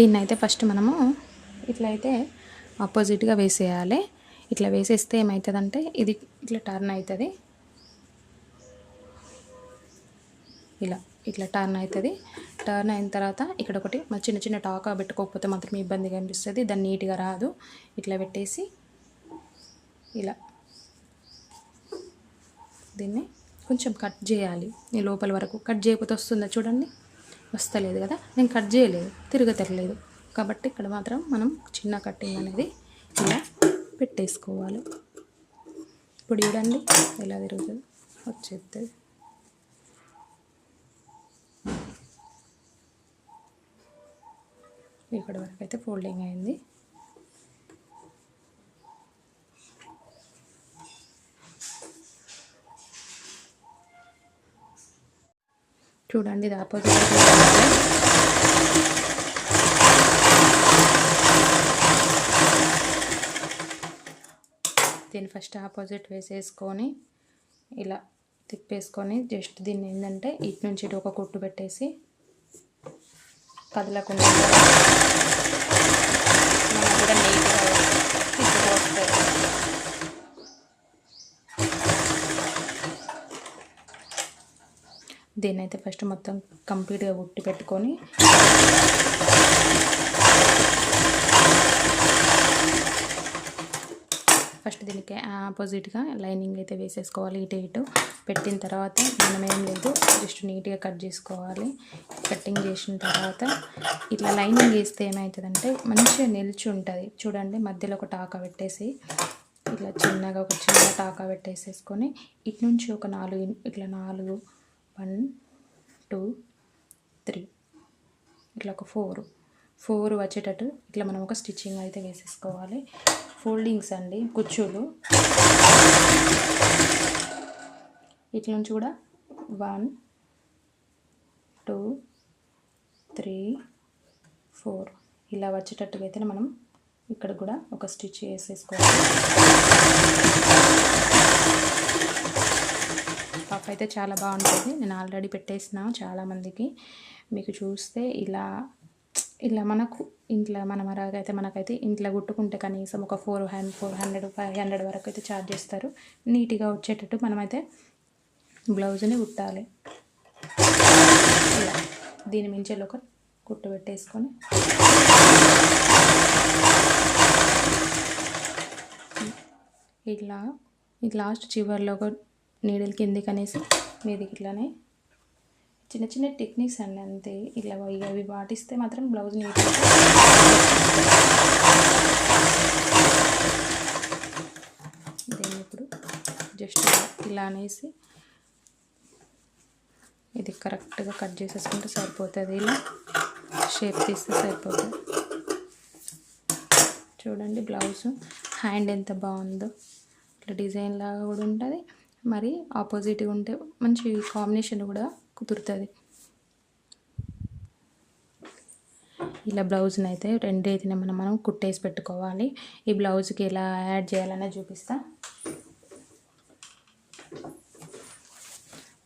దీన్ని అయితే ఫస్ట్ మనము ఇట్లా అయితే ఆపోజిట్గా వేసేయాలి. ఇట్లా వేసేస్తే ఏమవుతుందంటే ఇది ఇట్లా టర్న్ అవుతుంది ఇలా ఇట్లా టర్న్ అవుతుంది టర్న్ అయిన తర్వాత ఇక్కడ ఒకటి మా చిన్న చిన్న టాకా పెట్టుకోకపోతే మాత్రం ఇబ్బందిగా అనిపిస్తుంది దాన్ని నీట్గా రాదు. ఇట్లా పెట్టేసి ఇలా దీన్ని కొంచెం కట్ చేయాలి. ఈ లోపల వరకు కట్ చేయకపోతే వస్తుందా చూడండి. వస్తలేదు కదా నేను కట్ చేయలేదు తిరగతరలేదు. కాబట్టి ఇక్కడ మాత్రం మనం చిన్న కట్టింగ్ అనేది ఇలా పెట్టేసుకోవాలి. ఇప్పుడు చూడండి ఎలా తిరుగుతుంది వచ్చేస్తుంది. ఇక్కడ వరకు అయితే ఫోల్డింగ్ అయింది. చూడండి ఇది ఆపోజిట్ దీన్ని ఫస్ట్ ఆపోజిట్ వేసేసుకొని ఇలా తిప్పేసుకొని జస్ట్ దీన్ని ఏంటంటే ఇటు నుంచి ఇటు ఒక కుట్టు పెట్టేసి కదలకుండా కూడా నీట్గా తిప్పుకొస్తుంది దీన్ని అయితే ఫస్ట్ మొత్తం కంప్లీట్గా ఉట్టి పెట్టుకొని ఫస్ట్ దీనికి ఆపోజిట్గా లైనింగ్ అయితే వేసేసుకోవాలి ఇటు ఇటు. పెట్టిన తర్వాత మనం ఏం లేదు జస్ట్ నీట్గా కట్ చేసుకోవాలి. కటింగ్ చేసిన తర్వాత ఇట్లా లైనింగ్ వేస్తే ఏమవుతుందంటే మంచిగా నిలిచి ఉంటుంది చూడండి మధ్యలో ఒక టాకా పెట్టేసి ఇట్లా చిన్నగా ఒక చిన్న టాకా పెట్టేసేసుకొని ఇటు నుంచి ఒక నాలుగు ఇట్లా నాలుగు వన్ టూ త్రీ. ఇట్లా ఒక ఫోర్. ఫోర్ వచ్చేటట్టు ఇట్లా మనం ఒక స్టిచ్చింగ్ అయితే వేసేసుకోవాలి. ఫోల్డింగ్స్ అండి కుచ్చులు. ఇట్ల నుంచి కూడా వన్ టూ త్రీ ఫోర్. ఇలా వచ్చేటట్టుగా అయితే మనం ఇక్కడ కూడా ఒక స్టిచ్ వేసేసుకోవాలి. అయితే చాలా బాగుంటుంది. నేను ఆల్రెడీ పెట్టేసిన చాలామందికి. మీకు చూస్తే ఇలా ఇలా మనకు ఇంట్లో మన అయితే మనకైతే ఇంట్లో కుట్టుకుంటే కనీసం ఒక four hundred four hundred five hundred వరకు అయితే ఛార్జ్ చేస్తారు. నీట్గా వచ్చేటట్టు మనమైతే బ్లౌజ్ని కుట్టాలి. ఇలా. దీని మించి ఒక కుట్టు పెట్టేసుకొని. ఇట్లా ఇది లాస్ట్ చివర్లో ఒక నీడిల్ కిందికి అనేసి మీదికి ఇట్లానే చిన్న చిన్న టెక్నిక్స్ అండి అంతే. ఇట్లా ఇక అవి పాటిస్తే మాత్రం బ్లౌజ్ నీట్ దీన్ని ఇప్పుడు? జస్ట్ ఇలా అనేసి ఇది కరెక్ట్గా కట్ చేసేసుకుంటే సరిపోతుంది. ఇలా షేప్ తీస్తే సరిపోతుంది. చూడండి బ్లౌజ్ హ్యాండ్ ఎంత బాగుందో. ఇట్లా డిజైన్ లాగా కూడా ఉంటుంది. మరి ఆపోజిట్గా ఉంటే మంచి కాంబినేషన్ కూడా కుదురుతుంది. ఇలా బ్లౌజ్ని అయితే రెండైతే మనం మనం కుట్టేసి పెట్టుకోవాలి. ఈ బ్లౌజ్కి ఎలా యాడ్ చేయాలనే చూపిస్తా.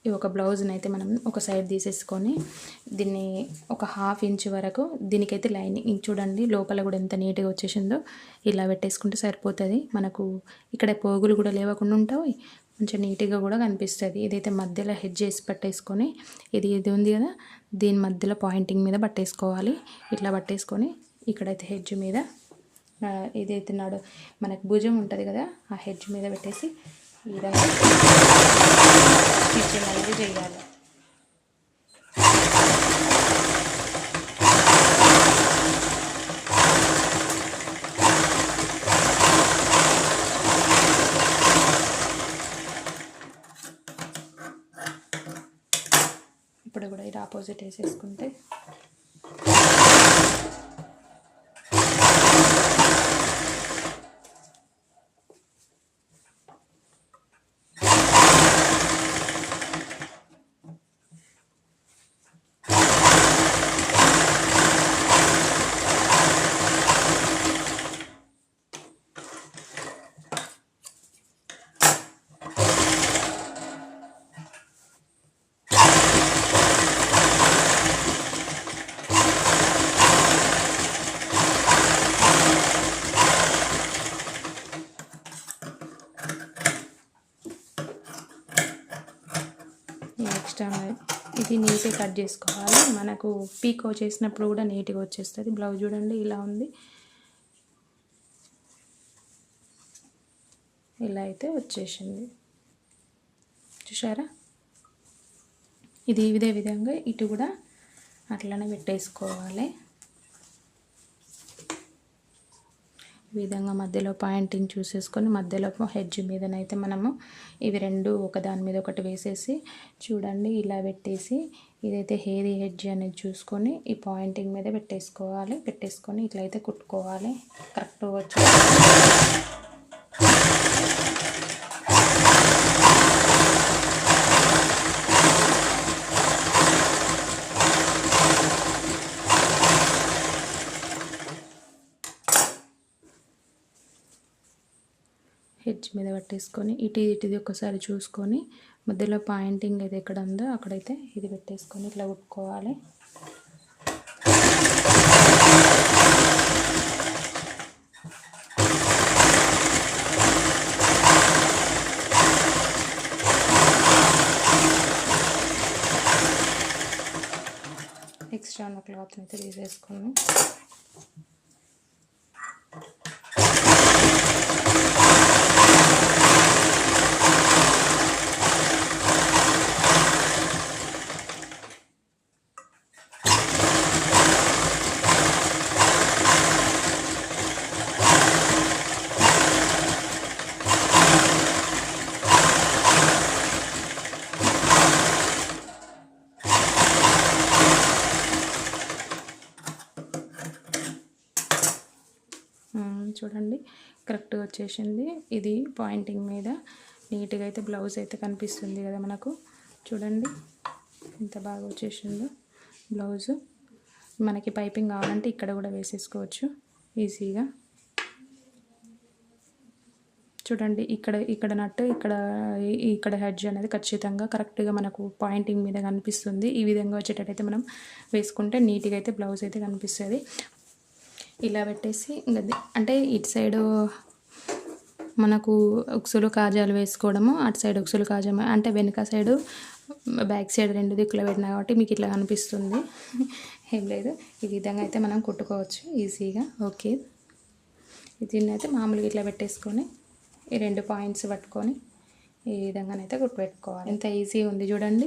ఈ ఒక బ్లౌజ్ని అయితే మనం ఒక సైడ్ తీసేసుకొని దీన్ని ఒక హాఫ్ ఇంచ్ వరకు దీనికైతే లైనింగ్ చూడండి లోపల కూడా ఎంత నీట్గా వచ్చేసిందో. ఇలా పెట్టేసుకుంటే సరిపోతుంది. మనకు ఇక్కడ పోగులు కూడా లేవకుండా ఉంటాయి. కొంచెం నీట్గా కూడా కనిపిస్తుంది. ఇదైతే మధ్యలో హెడ్ చేసి పట్టేసుకొని ఇది ఇది ఉంది కదా దీని మధ్యలో పాయింటింగ్ మీద పట్టేసుకోవాలి. ఇట్లా పట్టేసుకొని ఇక్కడైతే హెడ్జ్ మీద ఇదైతే నాడు మనకు భుజం ఉంటుంది కదా ఆ హెడ్జ్ మీద పెట్టేసి ఈ విధంగా స్టిచ్చింగ్ అనేది చేయాలి ఇప్పుడు కూడా ఇది ఆపోజిట్ వేసేసుకుంటే ఇది నీట్గా కట్ చేసుకోవాలి. మనకు పీకో చేసినప్పుడు కూడా నీట్గా వచ్చేస్తుంది. బ్లౌజ్ చూడండి ఇలా ఉంది. ఇలా అయితే వచ్చేసింది. చూసారా ఇది ఇదే విధంగా ఇటు కూడా అట్లనే పెట్టేసుకోవాలి. ఈ విధంగా మధ్యలో పాయింటింగ్ చూసేసుకొని మధ్యలో హెడ్జ్ మీదనైతే మనము ఇవి రెండు ఒకదాని మీద ఒకటి వేసేసి చూడండి ఇలా పెట్టేసి ఇదైతే హెయిర్ హెడ్జ్ అనేది చూసుకొని ఈ పాయింటింగ్ మీద పెట్టేసుకోవాలి. పెట్టేసుకొని ఇట్లయితే కుట్టుకోవాలి. కరెక్ట్ వచ్చి హెడ్జ్ మీద పట్టేసుకొని ఇటు ఇటుది ఒకసారి చూసుకొని మధ్యలో పాయింటింగ్ అయితే ఎక్కడ ఉందో అక్కడైతే ఇది పెట్టేసుకొని ఇట్లా కుట్టుకోవాలి ఎక్స్ట్రా ఉన్న క్లాత్ని అయితే తీసేసుకొని చూడండి. కరెక్ట్గా వచ్చేసింది. ఇది పాయింటింగ్ మీద. నీట్గా అయితే బ్లౌజ్ అయితే కనిపిస్తుంది కదా మనకు. చూడండి. ఎంత బాగా వచ్చేసిందో బ్లౌజు. మనకి పైపింగ్ కావాలంటే ఇక్కడ కూడా వేసేసుకోవచ్చు. ఈజీగా. చూడండి. ఇక్కడ ఇక్కడ నట్టు ఇక్కడ ఇక్కడ హెడ్జ్ అనేది ఖచ్చితంగా కరెక్ట్గా మనకు పాయింటింగ్ మీద కనిపిస్తుంది. ఈ విధంగా వచ్చేటట్టయితే మనం వేసుకుంటే నీట్గా అయితే బ్లౌజ్ అయితే కనిపిస్తుంది. ఇలా పెట్టేసి అంటే ఇటు సైడు మనకు ఉక్సులు కాజాలు వేసుకోవడము అటు సైడ్ ఉక్సులు కాజము అంటే వెనుక సైడు బ్యాక్ సైడ్ రెండు దిక్కులు పెట్టినా కాబట్టి మీకు ఇట్లా కనిపిస్తుంది. ఏం లేదు. ఈ విధంగా అయితే మనం కుట్టుకోవచ్చు ఈజీగా. ఓకే. దీన్ని అయితే మామూలుగా ఇట్లా పెట్టేసుకొని ఈ రెండు పాయింట్స్ పట్టుకొని ఈ విధంగానైతే కుట్టు పెట్టుకోవాలి ఎంత ఈజీ ఉంది చూడండి.